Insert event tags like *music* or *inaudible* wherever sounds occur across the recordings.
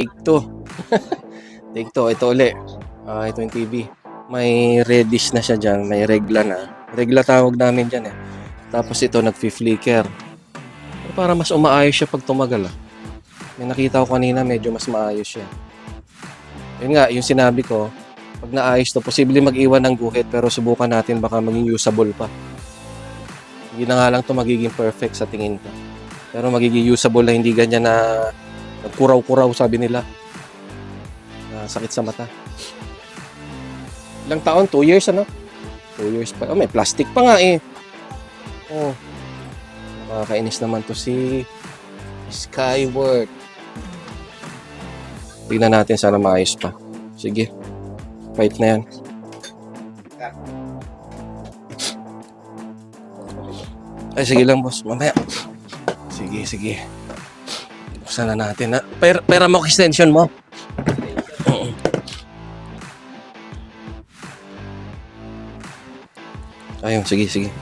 Take two. *laughs* Take two. Ito uli. Ah, ito yung TV. May reddish na siya dyan. May regla na. Regla tawag namin dyan eh. Tapos ito nag-flicker. Pero para mas umaayos siya pag tumagal ah. May nakita ko kanina medyo mas maayos siya. Yun nga, yung sinabi ko, pag naayos to, posible mag-iwan ng guhit pero subukan natin baka maging usable pa. Hindi na nga lang to magiging perfect sa tingin ko. Pero magiging usable na hindi ganyan na nagkuraw-kuraw sabi nila. Na sakit sa mata. Ilang taon? 2 years ano? 2 years pa. Oh, may plastic pa nga eh. Oh. Nakakainis naman to si Skyward. Tingnan natin sana maayos pa. Sige. Fight na yan. Ay, sige lang, boss. Mamaya. Sige, sige. Buksan na natin. Ha? Pera, pera mo extension mo. Ayun, sige, sige.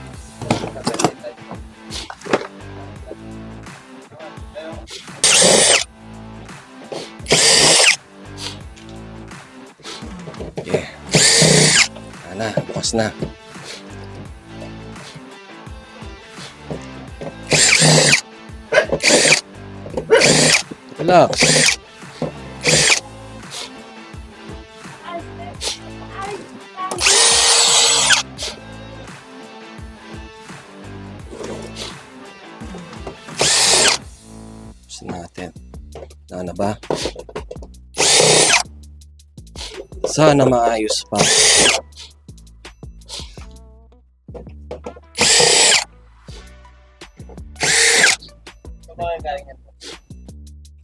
Yeah. Ana, bukas na. Relax. Gusto natin. Na ba? Sana maayos pa.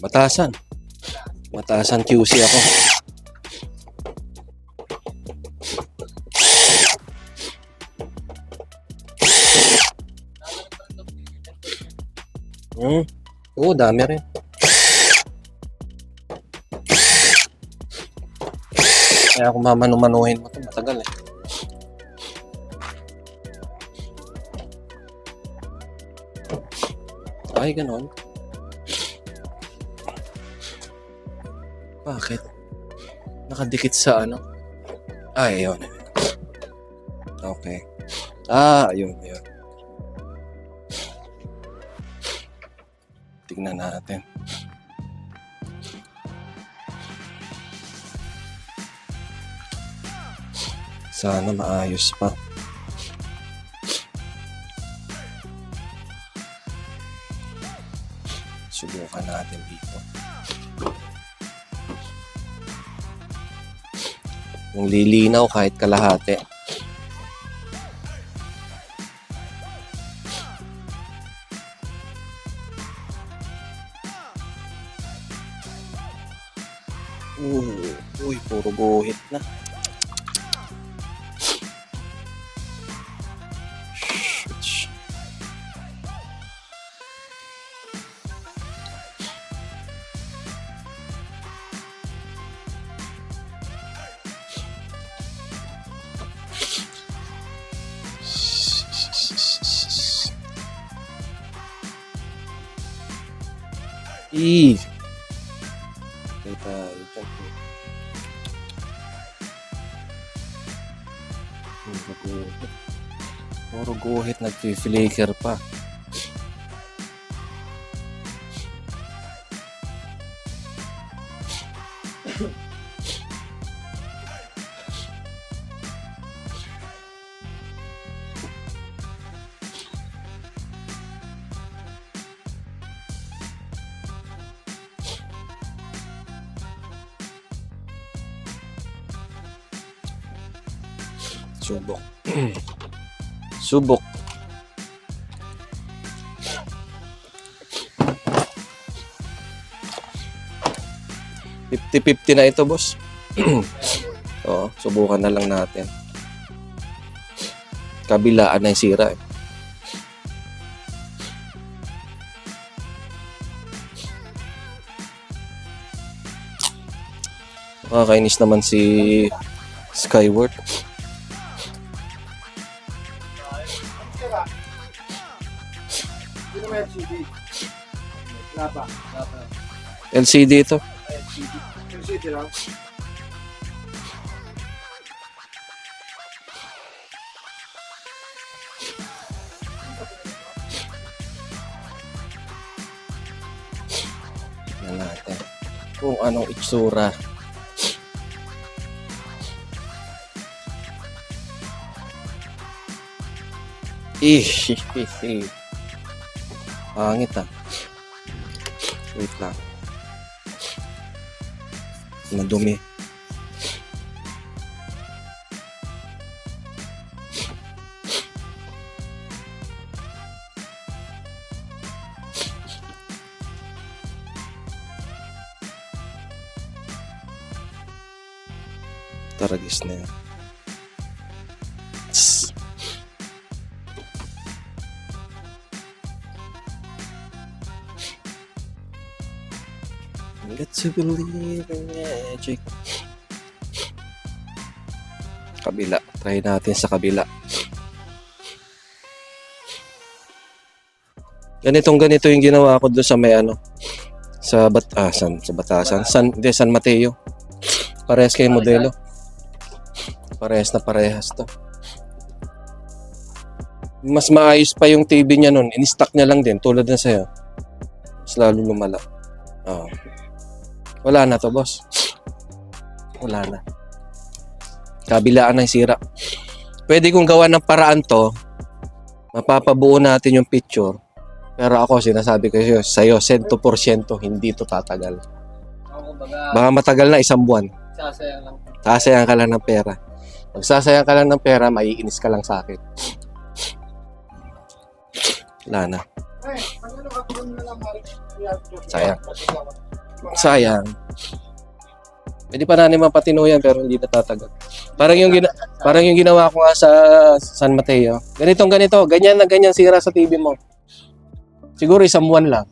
Batasan. Batasan QC ako. Hmm. Oo, dami rin. Kaya kung mamanu-manuhin mo ito, matagal eh. Ay, ganon. Bakit? Nakadikit sa ano? Ay, ayun. Okay. Ah, ayun, ayun. Tingnan natin. Sana maayos pa. Kung lilinaw kahit kalahati. Uy, uy, puro guhit na. Ih. Patay tayo dyan. Puro guhit. Puro guhit, nag-flicker pa. Subok. *clears throat* Subok. Fifty-fifty na ito, boss. *clears throat* Oo, subukan na lang natin. Kabilaan na yung sira eh. Nakakainis naman si Skyward. LCD? Ito. LCD. Lang. Natin kung anong itsura. Ish, Pangit ah. Wait lang. Madumi. Taragis na yan. To believe in magic. Kabila. Try natin sa kabila. Ganitong ganito yung ginawa ko doon sa may ano. Sa bat ah, sa Batasan. San, hindi, San Mateo. Parehas kayo modelo. Parehas na parehas to. Mas maayos pa yung TV niya nun. In-stock niya lang din. Tulad na sa'yo. Mas lalo lumala. Oo. Wala na to, boss. Wala na. Kabilaan yung sira. Pwede kong gawa ng paraan to. Mapapabuo natin yung picture. Pero ako, sinasabi ko sa'yo, sa'yo, 100% hindi to tatagal. Baka matagal na isang buwan. sasayang lang. Sasayang ka lang ng pera. Pag sasayang ka lang ng pera, maiinis ka lang sa akin. Wala na. Ano Marik? Sayang. Sayang. Pwede pa namin mapatinuyan pero hindi natatagal. Parang yung gina- parang yung ginawa ko nga sa San Mateo. Ganitong ganito, ganyan na ganyan sira sa TV mo. Siguro isang buwan lang.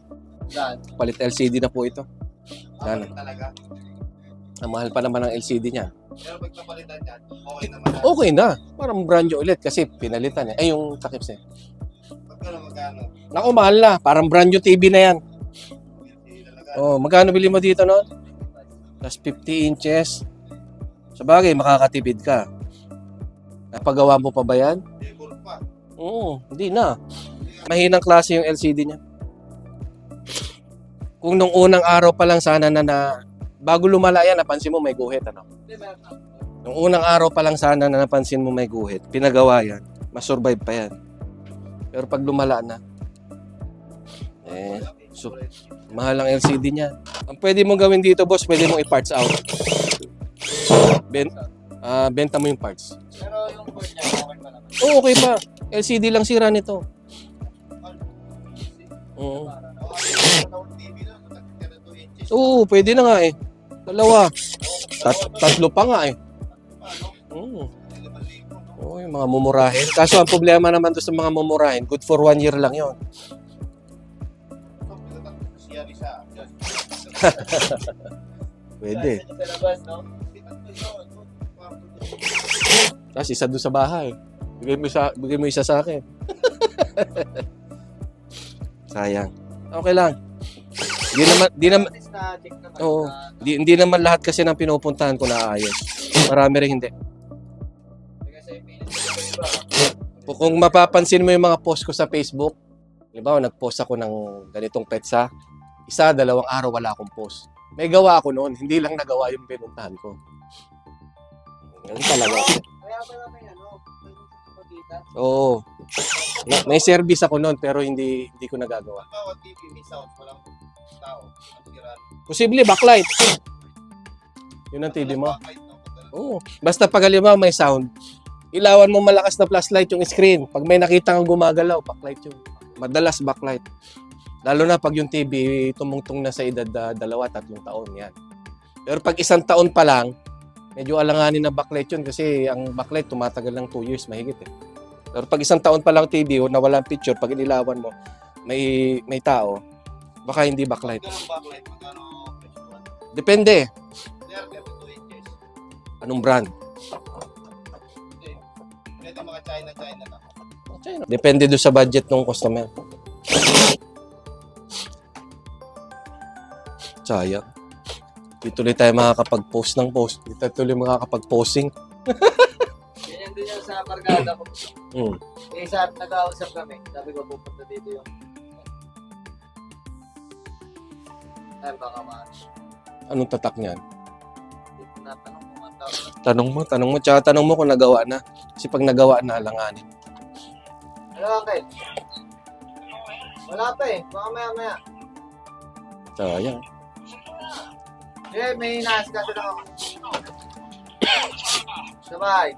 Palit LCD na po ito. Yan. Talaga. Ang mahal pa naman ang LCD niya. Pero pag napalitan yan, okay naman. na. Okay na. Parang brand new ulit kasi pinalitan eh. Ay, yung takip eh. Magkano, magkano? Naku, mahal na. Parang brand new TV na yan. Oh, magkano bili mo dito noon? Plus 50 inches. Sa bagay, makakatipid ka. Napagawa mo pa ba yan? Oo, hindi na. Mahinang klase yung LCD niya. Kung nung unang araw pa lang sana na, na bago lumala yan, napansin mo may guhit. Ano? Nung unang araw pa lang sana na napansin mo may guhit, pinagawa yan, masurvive pa yan. Pero pag lumala na, eh, so, mahal ang LCD niya. Ang pwede mong gawin dito, boss, pwede mong i-parts out. Ben, ah, benta mo yung parts. Pero yung cord niya, okay pa naman. Oo, okay pa. LCD lang sira nito. Oo. TV na, nagkakita 2 inches. Oo, pwede na nga eh. Dalawa. Tat- tatlo pa nga eh. Oo. Oo, yung mga mumurahin. Kaso ang problema naman doon sa mga mumurahin, good for one year lang yon. *laughs* Pwede. Sa labas, no? Tapos isa doon sa bahay. Bigay mo, sa, bigay mo isa sa akin. *laughs* Sayang. Okay lang. Di naman, di naman. Oo. di, hindi naman lahat kasi ng pinupuntahan ko naayos. Marami rin hindi. Kung mapapansin mo yung mga post ko sa Facebook, halimbawa nag-post ako ng ganitong petsa, isa, dalawang araw wala akong post. May gawa ako noon, hindi lang nagawa yung pinuntahan ko. Ganun talaga. Kaya ba namin ano? Oo. May- May service ako noon pero hindi hindi ko nagagawa. Bawat TV may sound, walang tao. Posible backlight. Yun ang TV mo. Oo. Basta pag halimbawa may sound, ilawan mo malakas na flashlight yung screen. Pag may nakita kang gumagalaw, backlight yun. Madalas backlight. Lalo na pag yung TV tumungtong na sa edad na dalawa, tatlong taon yan. Pero pag isang taon pa lang, medyo alanganin na backlight yun kasi ang backlight tumatagal ng 2 years mahigit eh. Pero pag isang taon pa lang TV na walang picture, pag inilawan mo, may may tao, baka hindi backlight. Depende. There, there, 2 inches. Anong brand? Hindi. Pwede mga China, China lang. Depende do sa budget ng customer. Sayang. Di tuloy tayo makakapag-post ng post. Di tayo tuloy makakapag-posting. Ganyan din yan sa barkada ko. Hmm. Eh, sa nag-ausap kami, sabi ko pupunta dito yung... Ay, baka ma... Anong tatak niyan? Hindi ko natanong kung ang tawag. Tanong mo, tanong mo. Tsaka tanong mo kung nagawa na. Kasi pag nagawa na, alanganin. Ano, Uncle? Wala pa eh. Baka maya-maya. Sayang. Eh, may inaas kasi lang ako. *coughs* Sabay.